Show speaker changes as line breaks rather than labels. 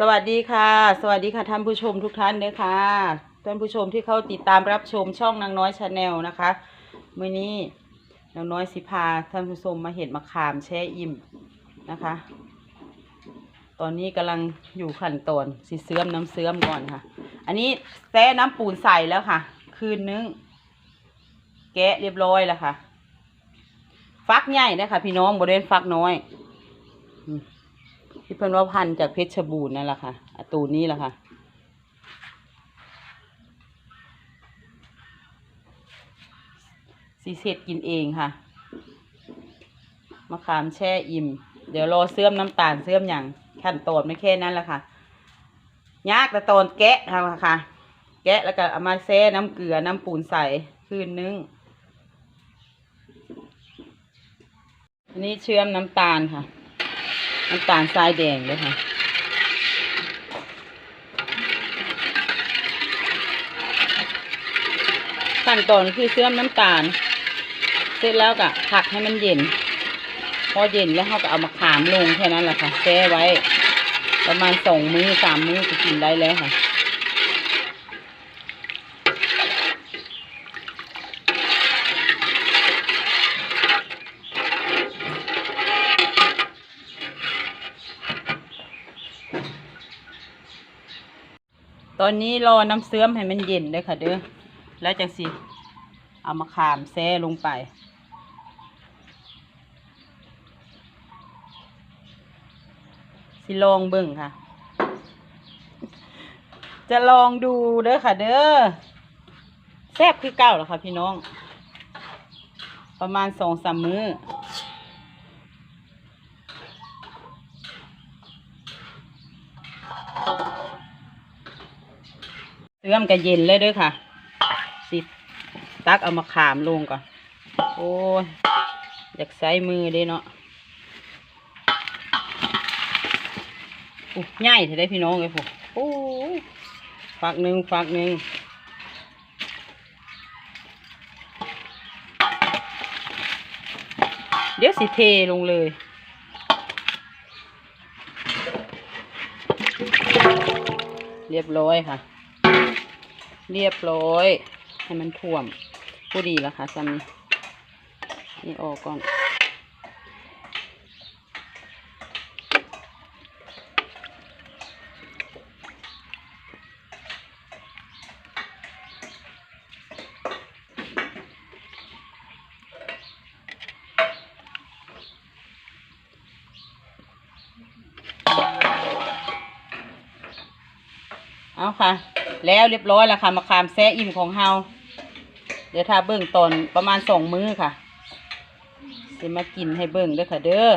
สวัสดีค่ะ สวัสดีค่ะท่านผู้ชมทุกท่านเลยค่ะท่านผู้ชมที่เข้าติดตามรับชมช่องนางน้อยชาแนลนะคะมื่อนี้นางน้อยสิพาท่านผู้ชมมาเห็นมะขามแช่อิ่มนะคะ ตอนนี้กำลังอยู่ขั้นตอนสิเสื่อมน้ำเสื่อมก่อนค่ะ อันนี้แซ่น้ำปูนใส่แล้วค่ะ คืนนึง แกะเรียบร้อยแล้วค่ะ ฟักใหญ่นะคะพี่น้องบริเวณฟักน้อยอื ที่เพิ่นว่าพันจากเพชรบูรณ์นั่นแหละค่ะตูนี้แหละค่ะ สีเสร็จกินเองค่ะ มะขามแช่อิ่ม เดี๋ยวรอเสื่อมน้ำตาลเสื่อมอย่างขั้นตอนไม่แค่นั้นแหละค่ะ ยากแต่ตอนแกะค่ะค่ะ แกะแล้วก็เอามาแช่น้ำเกลือน้ำปูนใส่คืนนึงอันนี้เชื่อมน้ำตาลค่ะ น้ำตาลทรายแดงเลยค่ะขั้นตอนคือเชื่อมน้ำตาล เสร็จแล้วก็ผักให้มันเย็น พอเย็นแล้วเขาก็เอามาขามลงแค่นั้นแหละค่ะแช่ไว้ ประมาณสองมื้อสามมื้อก็กินได้แล้วค่ะ ตอนนี้รอน้ำเสื่อมให้มันเย็นเลยค่ะเด้อ แล้วจังสิ เอามาขามแซ่ลงไป สิลองเบิ่งค่ะ จะลองดูเด้อค่ะเด้อ แซ่บคือเก่าหรอคะพี่น้อง ประมาณสองสามมื้อ เสื่มกับเย็นเลยด้วยค่ะ สิตักเอามาขามลงก่อน โอ้ย อยากใช้มือเด้เนาะอู้ง่ายเถอะได้พี่น้องเลยพวกโอ้ยฝักหนึ่งฝักหนึ่งเดี๋ยวสิเทลงเลยเรียบร้อยค่ะ เรียบร้อย ให้มันท่วมผู้ดีแล้วค่ะซัมนี่ออกก่อนเอาค่ะ แล้วเรียบร้อยแล้วค่ะมะขามแซ่อิ่มของเฮาเดี๋ยวถ้าเบิ่งตอนประมาณสองมื้อค่ะจะมากินให้เบิ่งด้วยค่ะเด้อ